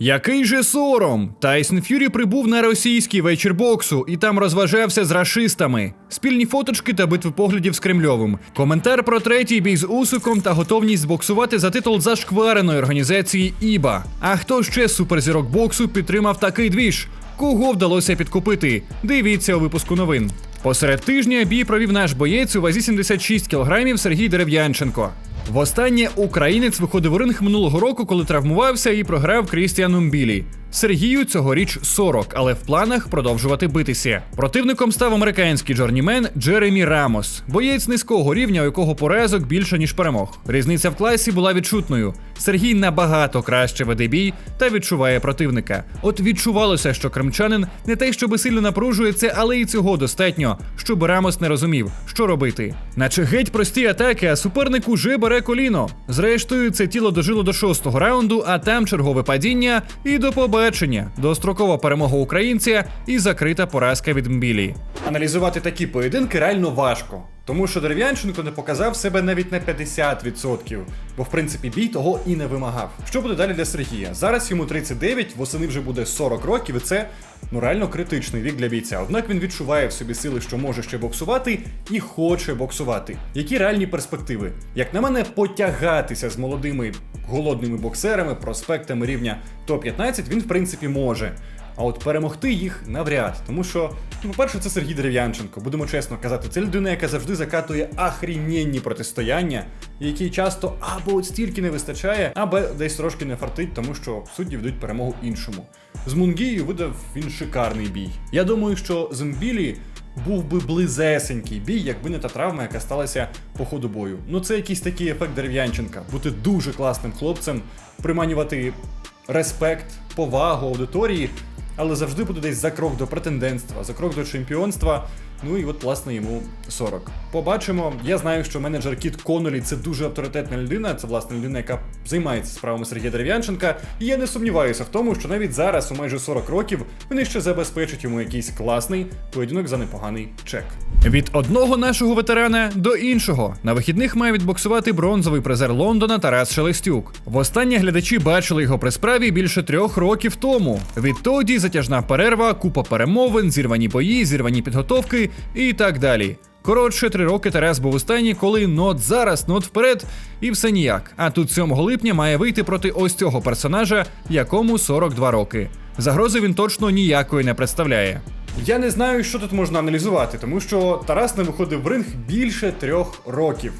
Який же сором? Тайсон Ф'юрі прибув на російський вечір боксу і там розважався з рашистами. Спільні фоточки та битви поглядів з Кремльовим. Коментар про третій бій з Усиком та готовність боксувати за титул зашквареної організації Іба. А хто ще суперзірок боксу підтримав такий двіж? Кого вдалося підкупити? Дивіться у випуску новин. Посеред тижня бій провів наш боєць у вазі 76 кг Сергій Дерев'янченко. Востаннє українець виходив у ринг минулого року, коли травмувався і програв Крістіану Мбілі. Сергію цьогоріч 40, але в планах продовжувати битися. Противником став американський джорнімен Джеремі Рамос, боєць низького рівня, у якого поразок більше ніж перемог. Різниця в класі була відчутною. Сергій набагато краще веде бій та відчуває противника. От відчувалося, що кримчанин не те, щоби сильно напружується, але і цього достатньо, щоб Рамос не розумів, що робити. Наче геть прості атаки, а суперник уже бере коліно. Зрештою, це тіло дожило до шостого раунду, а там чергове падіння і до побачення. Дострокова перемога українця і закрита поразка від Мбілі. Аналізувати такі поєдинки реально важко. Тому що Дерев'янченко не показав себе навіть на 50%, бо в принципі бій того і не вимагав. Що буде далі для Сергія? Зараз йому 39, восени вже буде 40 років, і це ну реально критичний вік для бійця. Однак він відчуває в собі сили, що може ще боксувати, і хоче боксувати. Які реальні перспективи? Як на мене, потягатися з молодими голодними боксерами, проспектами рівня топ-15 він в принципі може. А от перемогти їх навряд, тому що, ну, по-перше, це Сергій Дерев'янченко. Будемо чесно казати, це людина, яка завжди закатує ахрінєнні протистояння, якій часто або от стільки не вистачає, або десь трошки не фартить, тому що судді ведуть перемогу іншому. З Мунгією видав він шикарний бій. Я думаю, що з Мбілі був би близесенький бій, якби не та травма, яка сталася по ходу бою. Ну це якийсь такий ефект Дерев'янченка. Бути дуже класним хлопцем, приманювати респект, повагу аудиторії, але завжди буде десь за крок до претендентства, за крок до чемпіонства. Ну і от, власне, йому 40. Побачимо. Я знаю, що менеджер Кіт Конолі це дуже авторитетна людина. Це власне людина, яка займається справами Сергія Дерев'янченка. І я не сумніваюся в тому, що навіть зараз, у майже 40 років, вони ще забезпечать йому якийсь класний поєдинок за непоганий чек. Від одного нашого ветерана до іншого на вихідних має відбоксувати бронзовий призер Лондона Тарас Шелестюк. Востаннє глядачі бачили його при справі більше трьох років тому. Відтоді затяжна перерва, купа перемовин, зірвані бої, зірвані підготовки і так далі. Коротше, три роки Тарас був у стані, коли нот зараз, нот вперед, і все ніяк. А тут 7 липня має вийти проти ось цього персонажа, якому 42 роки. Загрози він точно ніякої не представляє. Я не знаю, що тут можна аналізувати, тому що Тарас не виходив в ринг більше трьох років.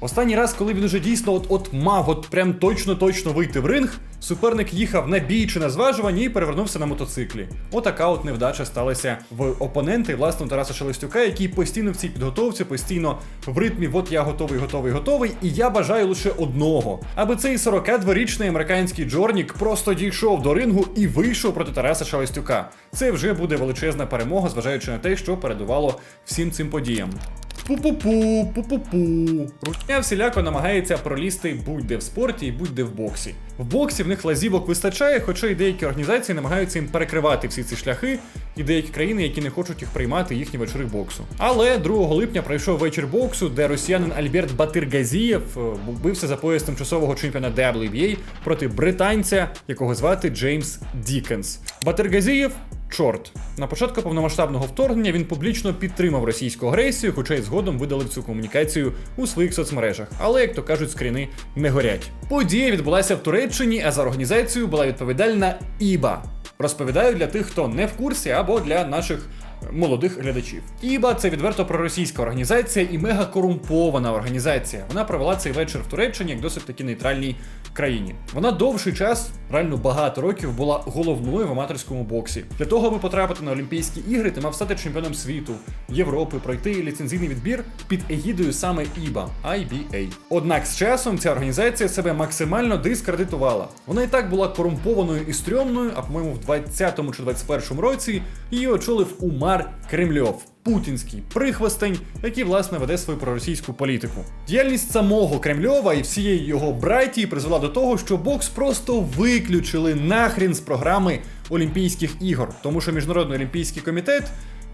Останній раз, коли він уже дійсно от, от мав от прям точно-точно вийти в ринг, суперник їхав на бій чи на зважування і перевернувся на мотоциклі. Отака от невдача сталася в опонента і власне Тараса Шелестюка, який постійно в цій підготовці, постійно в ритмі, от я готовий, готовий, готовий. І я бажаю лише одного, аби цей 42-річний американський Джорнік просто дійшов до рингу і вийшов проти Тараса Шелестюка. Це вже буде величезна перемога, зважаючи на те, що передувало всім цим подіям. Пу-пу-пу, пу-пу-пу. Русня всіляко намагається пролізти будь-де в спорті і будь-де в боксі. В боксі в них лазівок вистачає, хоча й деякі організації намагаються їм перекривати всі ці шляхи, і деякі країни, які не хочуть їх приймати їхні вечори боксу. Але 2 липня пройшов вечір боксу, де росіянин Альберт Батиргазієв е, бився за пояс тимчасового чемпіона WBA проти британця, якого звати Джеймс Дікенс. Батиргазієв Чорт на початку повномасштабного вторгнення він публічно підтримав російську агресію, хоча й згодом видалив цю комунікацію у своїх соцмережах. Але, як то кажуть, скріни не горять. Подія відбулася в Туреччині, а за організацію була відповідальна Іба. Розповідаю для тих, хто не в курсі, або для наших молодих глядачів. Іба це відверто проросійська організація і мега корумпована організація. Вона провела цей вечір в Туреччині як досить таки нейтральній країні. Вона довший час, реально багато років, була головною в аматорському боксі. Для того, аби потрапити на Олімпійські ігри, ти мав стати чемпіоном світу, Європи, пройти ліцензійний відбір під егідою саме IBA, IBA. Однак з часом ця організація себе максимально дискредитувала. Вона і так була корумпованою і стрьомною, а по-моєму, в 20-му чи 21-му році її очолив Умар Кремльов. Путінський прихвостень, який власне веде свою проросійську політику. Діяльність самого Кремльова і всієї його братії призвела до того, що бокс просто виключили нахрін з програми Олімпійських ігор, тому що Міжнародний олімпійський комітет.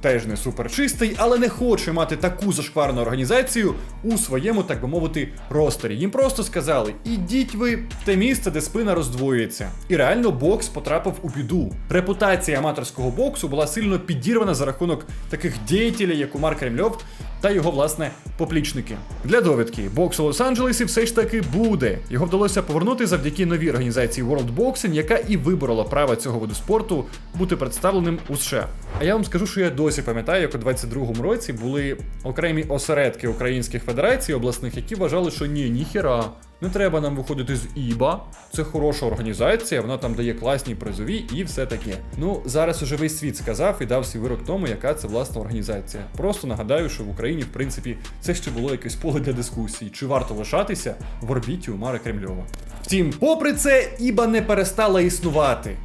Теж не суперчистий, але не хоче мати таку зашкварну організацію у своєму, так би мовити, ростері. Їм просто сказали: ідіть ви в те місце, де спина роздвоюється. І реально бокс потрапив у біду. Репутація аматорського боксу була сильно підірвана за рахунок таких діятелів, як Умар Кремльов та його власне поплічники. Для довідки, бокс у Лос-Анджелесі все ж таки буде. Його вдалося повернути завдяки новій організації World Boxing, яка і виборола право цього виду спорту бути представленим у США. А я вам скажу, що я досі пам'ятаю, як у 22-му році були окремі осередки українських федерацій обласних, які вважали, що ні, ніхера. Не треба нам виходити з ІБА. Це хороша організація, вона там дає класні призові і все таке. Ну зараз уже весь світ сказав і дав свій вирок тому, яка це власна організація. Просто нагадаю, що в Україні, в принципі, це ще було якесь поле для дискусії, чи варто лишатися в орбіті Умара Кремльова. Втім, попри це, ІБА не перестала існувати.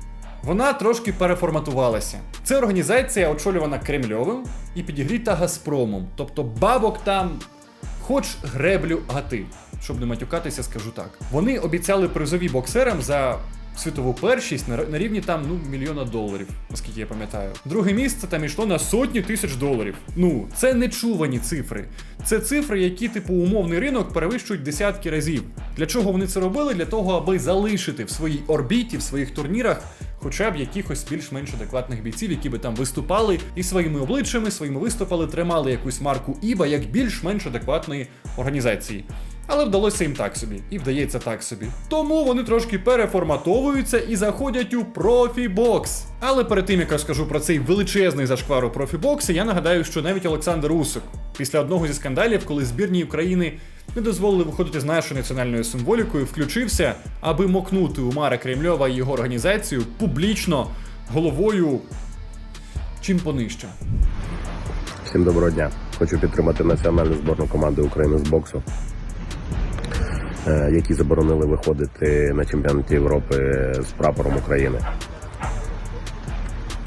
Вона трошки переформатувалася. Це організація, очолювана Кремльовим і підігріта Газпромом. Тобто бабок там хоч греблю гати. Щоб не матюкатися, скажу так. Вони обіцяли призові боксерам за світову першість на, рівні там ну мільйона доларів, наскільки я пам'ятаю. Друге місце там йшло на сотні тисяч доларів. Ну, це нечувані цифри. Це цифри, які, типу, умовний ринок перевищують десятки разів. Для чого вони це робили? Для того, аби залишити в своїй орбіті, в своїх турнірах. Хоча б якихось більш-менш адекватних бійців, які би там виступали і своїми обличчями, своїми виступами тримали якусь марку Іба як більш-менш адекватної організації. Але вдалося їм так собі, і вдається так собі. Тому вони трошки переформатовуються і заходять у профі-бокс. Але перед тим як розкажу про цей величезний зашквар у профі-боксі, я нагадаю, що навіть Олександр Усик після одного зі скандалів, коли збірні України не дозволили виходити з нашою національною символікою, включився, аби мокнути Умара Кремльова і його організацію публічно головою чим понижче. Всім доброго дня. Хочу підтримати національну зборну команду України з боксу, які заборонили виходити на чемпіонаті Європи з прапором України.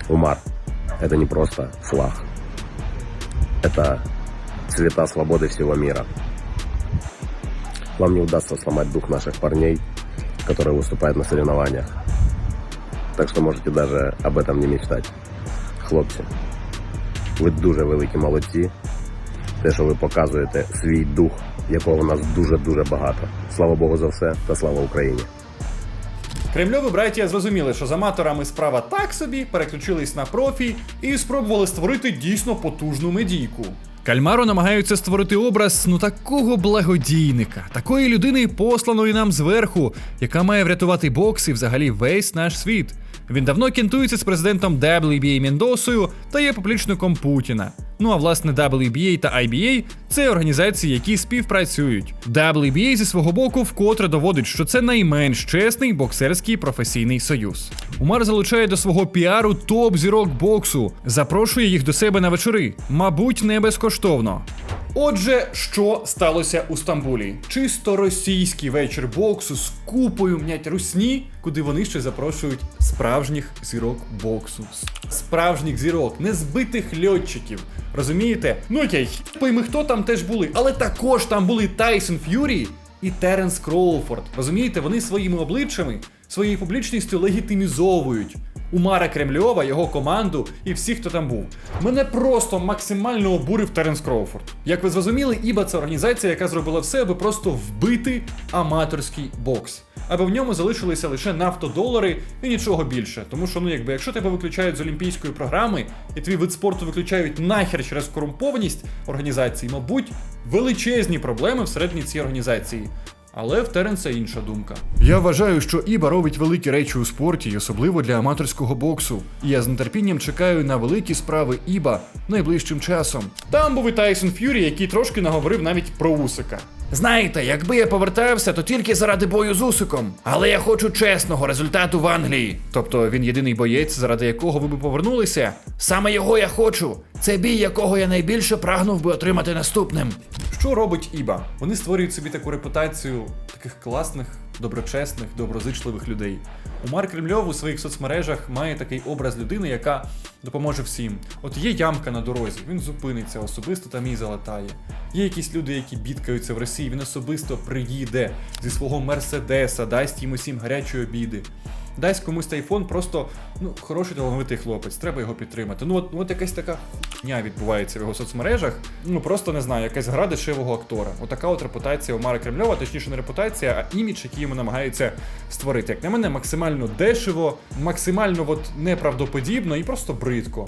Умар это не просто флаг. Это цвета свободы всего мира. Вам не удастся сломать дух наших парней, которые выступают на соревнованиях. Так что можете даже об этом не мечтать. Хлопці, ви дуже великі молодці. Те, що ви показуєте свій дух, якого у нас дуже-дуже багато. Слава Богу за все та слава Україні! Кремльові браття зрозуміли, що з аматорами справа так собі, переключились на профі і спробували створити дійсно потужну медійку. Кальмаро намагаються створити образ ну такого благодійника, такої людини, посланої нам зверху, яка має врятувати бокс і взагалі весь наш світ. Він давно кінтується з президентом WBA Мендосою та є поплічником Путіна. Ну а власне WBA та IBA – це організації, які співпрацюють. WBA зі свого боку вкотре доводить, що це найменш чесний боксерський професійний союз. Умар залучає до свого піару топ зірок боксу, запрошує їх до себе на вечори, мабуть, не безкоштовно. Отже, що сталося у Стамбулі? Чисто російський вечір боксу з купою мнять русні, куди вони ще запрошують справжніх зірок боксу. Справжніх зірок, не збитих льотчиків. Розумієте? Ну окей, пойми, хто там теж були, але також там були Тайсон Ф'юрі і Теренс Кроуфорд. Розумієте, вони своїми обличчями, своєю публічністю легітимізовують. Умара Кремльова, його команду і всіх, хто там був. Мене просто максимально обурив Теренс Кроуфорд. Як ви зрозуміли, Іба це організація, яка зробила все, аби просто вбити аматорський бокс. Аби в ньому залишилися лише нафтодолари і нічого більше. Тому що, ну якби, якщо тебе виключають з олімпійської програми, і твій вид спорту виключають нахер через корумпованість організації, мабуть, величезні проблеми всередині цієї організації. Але в Теренса інша думка. Я вважаю, що Іба робить великі речі у спорті, особливо для аматорського боксу. І я з нетерпінням чекаю на великі справи Іба найближчим часом. Там був і Тайсон Ф'юрі, який трошки наговорив навіть про Усика. Знаєте, якби я повертався, то тільки заради бою з Усиком. Але я хочу чесного результату в Англії. Тобто він єдиний боєць, заради якого ви би повернулися. Саме його я хочу. Це бій, якого я найбільше прагнув би отримати наступним. Що робить Іба? Вони створюють собі таку репутацію таких класних, доброчесних, доброзичливих людей. Умар Кремльов у своїх соцмережах має такий образ людини, яка допоможе всім. От є ямка на дорозі, він зупиниться особисто там її залатає. Є якісь люди, які бідкаються в Росії, він особисто приїде зі свого мерседеса, дасть їм усім гарячої обіди. Дасть комусь тайфон, просто ну, хороший талановитий хлопець, треба його підтримати. Ну от, от якась така хуйня відбувається в його соцмережах. Ну просто не знаю, якась гра дешевого актора. Отака от репутація Омара Кремльова, точніше не репутація, а імідж, який йому намагаються створити. Як на мене, максимально дешево, максимально от неправдоподібно і просто бридко.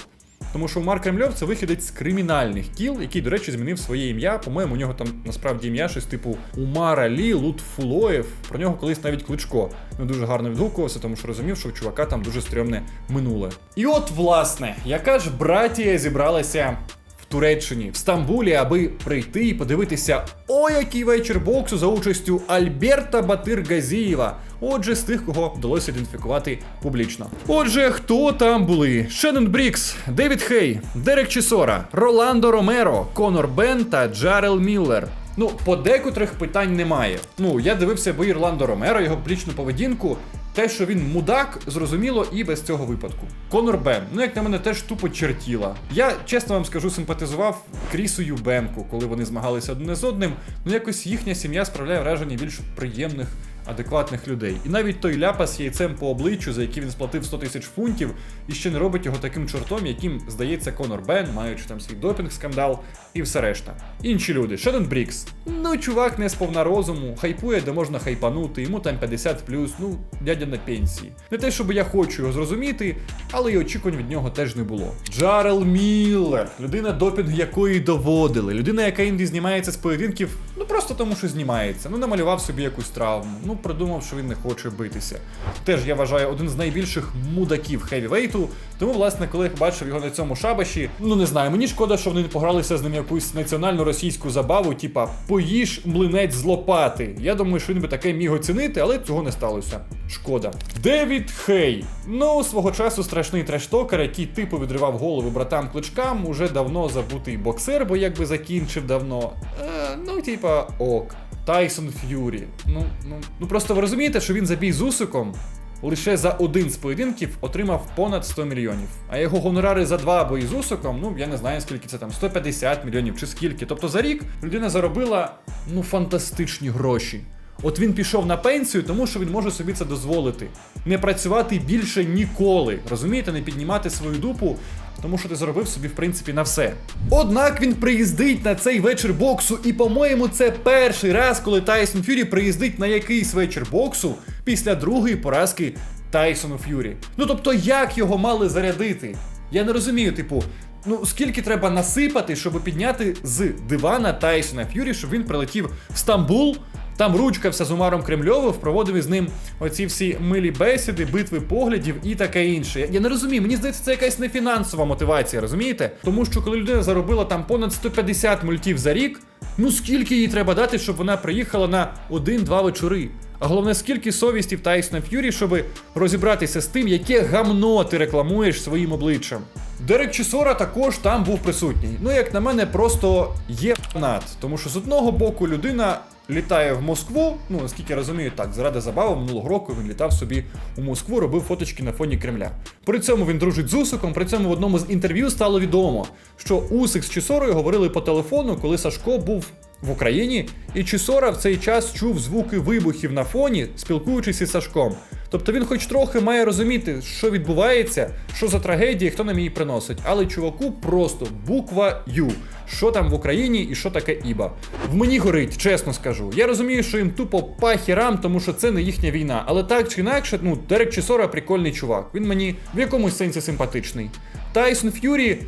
Тому що Умар Кремльов це вихідець з кримінальних кіл, який, до речі, змінив своє ім'я. По-моєму, у нього там насправді ім'я щось типу Умара Лі Лутфулоєв. Про нього колись навіть кличко не дуже гарно відгукувався, тому що розумів, що у чувака там дуже стрьомне минуле. І от, власне, яка ж братія зібралася Туреччині, в Стамбулі, аби прийти і подивитися, о, який вечір боксу за участю Альберта Батир-Газієва. Отже, з тих, кого вдалося ідентифікувати публічно. Отже, хто там були? Шеннон Брікс, Девід Хей, Дерек Чісора, Роландо Ромеро, Конор Бен та Джарел Міллер. Ну, по декотрих питань немає. Ну, я дивився бої Ірландо Ромеро, його публічну поведінку. Те, що він мудак, зрозуміло і без цього випадку. Конор Бен, ну як на мене, теж тупо чертіла. Я чесно вам скажу, симпатизував Крісу Юбенку, коли вони змагалися одне з одним. Ну якось їхня сім'я справляє враження більш приємних, адекватних людей. І навіть той ляпас яйцем по обличчю, за який він сплатив 100 тисяч фунтів, і ще не робить його таким чортом, яким здається Конор Бен, маючи там свій допінг скандал і все решта. Інші люди, Шеннон Брікс. Ну, чувак не сповна розуму, хайпує, де можна хайпанути, йому там 50 ну, дядя на пенсії. Не те, щоб я хочу його зрозуміти, але й очікувань від нього теж не було. Джарел Міллер, людина допінг якої доводили, людина, яка інді знімається з поєдинків, ну просто тому, що знімається. Ну, намалював собі якусь травму, ну придумав, що він не хоче битися. Теж я вважаю один з найбільших мудаків хевівейту. Тому, власне, коли я побачив його на цьому шабаші, ну не знаю, мені шкода, що вони не погралися з ним якусь національну російську забаву, типа поїж млинець з лопати. Я думаю, що він би таке міг оцінити, але цього не сталося. Шкода. Девід Хей. Ну, свого часу страшний трештокер, який типу відривав голову братам кличкам, уже давно забутий боксер, бо якби закінчив давно. Е, ну, типа, ок. Тайсон Ф'юрі. Ну, ну, ну просто ви розумієте, що він за бій з Усиком лише за один з поєдинків отримав понад 100 мільйонів. А його гонорари за два бої з Усиком, ну я не знаю скільки це там, 150 мільйонів чи скільки. Тобто за рік людина заробила ну фантастичні гроші. От він пішов на пенсію, тому що він може собі це дозволити. Не працювати більше ніколи. Розумієте, не піднімати свою дупу, тому що ти заробив собі, в принципі, на все. Однак він приїздить на цей вечір боксу, і, по-моєму, це перший раз, коли Тайсон Фюрі приїздить на якийсь вечір боксу після другої поразки Тайсону Ф'юрі. Ну тобто, як його мали зарядити? Я не розумію, типу. Ну, скільки треба насипати, щоб підняти з дивана Тайсона Ф'юрі, щоб він прилетів в Стамбул, там ручкався з Умаром Кремльовим, проводив із ним оці всі милі бесіди, битви поглядів і таке інше. Я, не розумію, мені здається, це якась не фінансова мотивація, розумієте? Тому що коли людина заробила там понад 150 мультів за рік, ну скільки їй треба дати, щоб вона приїхала на один-два вечори? А головне, скільки совісті в Тайсона Ф'юрі, щоб розібратися з тим, яке гамно ти рекламуєш своїм обличчям. Дерек Чісора також там був присутній. Ну, як на мене, просто є фанат. Тому що з одного боку людина літає в Москву. Ну, наскільки я розумію, так, заради забави минулого року він літав собі у Москву, робив фоточки на фоні Кремля. При цьому він дружить з Усиком, при цьому в одному з інтерв'ю стало відомо, що Усик з Чісорою говорили по телефону, коли Сашко був в Україні, і Чісора в цей час чув звуки вибухів на фоні, спілкуючись із Сашком. Тобто він хоч трохи має розуміти, що відбувається, що за трагедії, хто нам її приносить. Але чуваку просто буква Ю. Що там в Україні і що таке Іба. В мені горить, чесно скажу. Я розумію, що їм тупо пахірам, тому що це не їхня війна. Але так чи інакше, ну, Дерек Чісора прикольний чувак. Він мені в якомусь сенсі симпатичний. Тайсон Ф'юрі.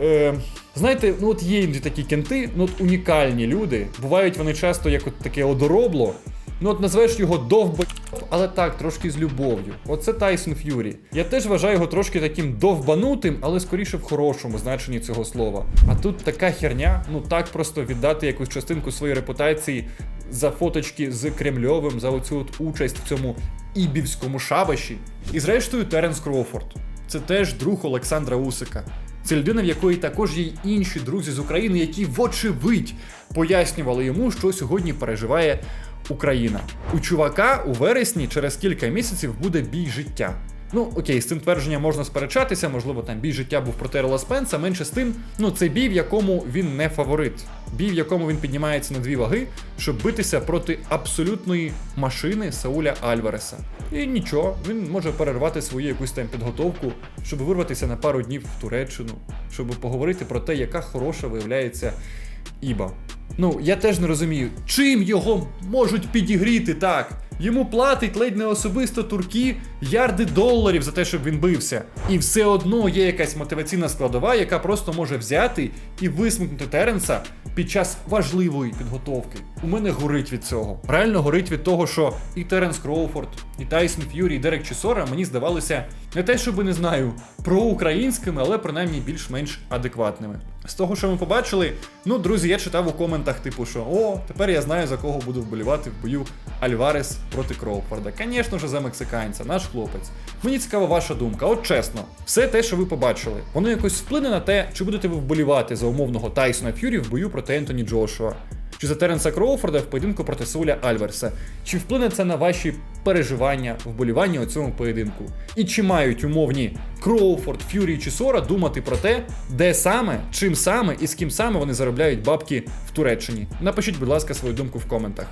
Е, знаєте, ну от є іноді такі кенти, ну от унікальні люди. Бувають вони часто як от таке одоробло. Ну от назвеш його довбо, але так, трошки з любов'ю. Оце Тайсон Ф'юрі. Я теж вважаю його трошки таким довбанутим, але скоріше в хорошому значенні цього слова. А тут така херня, ну так просто віддати якусь частинку своєї репутації за фоточки з Кремльовим, за оцю от участь в цьому ібівському шабаші. І зрештою Теренс Кроуфорд. Це теж друг Олександра Усика. Це людина, в якої також є інші друзі з України, які, вочевидь, пояснювали йому, що сьогодні переживає Україна. У чувака у вересні через кілька місяців буде бій життя. Ну, окей, з цим твердженням можна сперечатися, можливо, там бій життя був проти Ерла Спенса, менше з тим, ну це бій, в якому він не фаворит. Бій, в якому він піднімається на дві ваги, щоб битися проти абсолютної машини Сауля Альвареса. І нічого, він може перервати свою якусь там підготовку, щоб вирватися на пару днів в Туреччину, щоб поговорити про те, яка хороша виявляється Іба. Ну, я теж не розумію, чим його можуть підігріти так. Йому платить ледь не особисто турки ярди доларів за те, щоб він бився. І все одно є якась мотиваційна складова, яка просто може взяти і висмикнути Теренса під час важливої підготовки. У мене горить від цього. Реально горить від того, що і Теренс Кроуфорд, і Тайсон Ф'юрі, і Дерек Чесора мені здавалися не те, щоб не знаю, проукраїнськими, але принаймні більш-менш адекватними. З того, що ми побачили, ну, друзі, я читав у коментах, типу, що о, тепер я знаю, за кого буду вболівати в бою Альварес проти Кроуфорда. Звісно ж, за мексиканця, наш хлопець. Мені цікава ваша думка. От чесно, все те, що ви побачили, воно якось вплине на те, чи будете ви вболівати за умовного Тайсона Ф'юрі в бою проти Ентоні Джошуа. Чи за Теренса Кроуфорда в поєдинку проти Сауля Альверса? Чи вплине це на ваші переживання, вболівання у цьому поєдинку? І чи мають умовні Кроуфорд, Ф'юрі чи Сора думати про те, де саме, чим саме і з ким саме вони заробляють бабки в Туреччині? Напишіть, будь ласка, свою думку в коментах.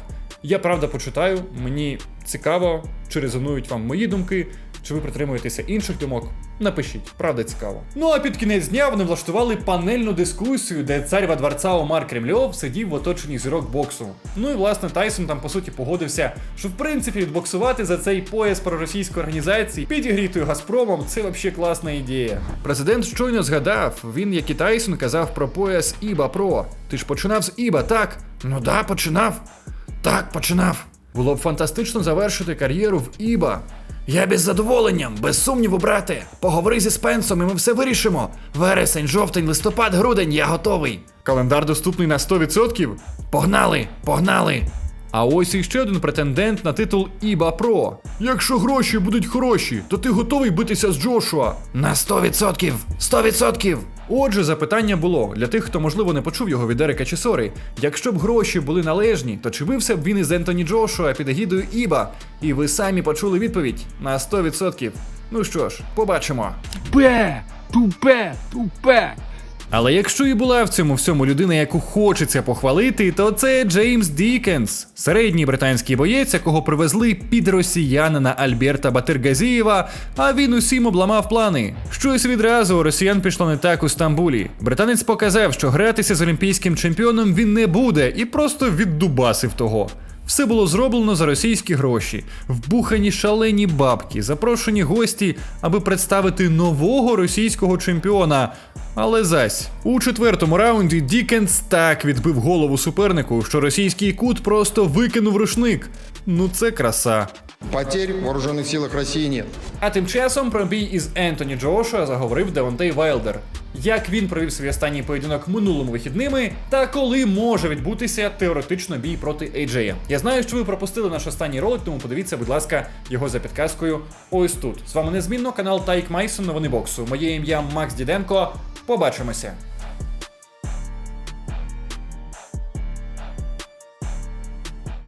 Я правда почитаю, мені цікаво, чи резонують вам мої думки, чи ви притримуєтеся інших думок. Напишіть, правда цікаво. Ну а під кінець дня вони влаштували панельну дискусію, де цар во дворца Омар Кремльов сидів в оточенні зірок боксу. Ну і власне Тайсон там по суті погодився, що в принципі відбоксувати за цей пояс проросійської організації, підігрітою Газпромом, це взагалі класна ідея. Президент щойно згадав, він, як і Тайсон, казав про пояс Іба Про. Ти ж починав з Іба, так? Ну да, починав. Так, починав. Було б фантастично завершити кар'єру в Іба. Я без задоволенням, без сумніву, брате. Поговори зі Спенсом, і ми все вирішимо. Вересень, жовтень, листопад, грудень, я готовий. Календар доступний на 100%? Погнали, погнали. А ось іще один претендент на титул Іба Про. Якщо гроші будуть хороші, то ти готовий битися з Джошуа? На 100%! 100%! Отже, запитання було для тих, хто можливо не почув його від Ерика чи Сори. Якщо б гроші були належні, то чи бився б він із Ентоні Джошуа під егідою Іба? І ви самі почули відповідь на 100%. Ну що ж, побачимо. Тупе, тупе, тупе. Але якщо і була в цьому всьому людина, яку хочеться похвалити, то це Джеймс Дікенс, середній британський боєць, якого привезли під росіянина Альберта Батиргазієва, а він усім обламав плани. Щось відразу у росіян пішло не так у Стамбулі. Британець показав, що гратися з олімпійським чемпіоном він не буде, і просто віддубасив того. Все було зроблено за російські гроші, вбухані шалені бабки, запрошені гості, аби представити нового російського чемпіона. Але зась у четвертому раунді Дікенс так відбив голову супернику, що російський кут просто викинув рушник. Ну це краса. Потерь в вооруженных силах России нет. А тим часом про бій із Ентоні Джошуа заговорив Девонтей Вайлдер. Як він провів свій останній поєдинок минулими вихідними, та коли може відбутися теоретично бій проти AJ. Я знаю, що ви пропустили наш останній ролик, тому подивіться, будь ласка, його за підказкою ось тут. З вами незмінно канал Тайк Майсон, новини боксу. Моє ім'я Макс Діденко. Побачимося.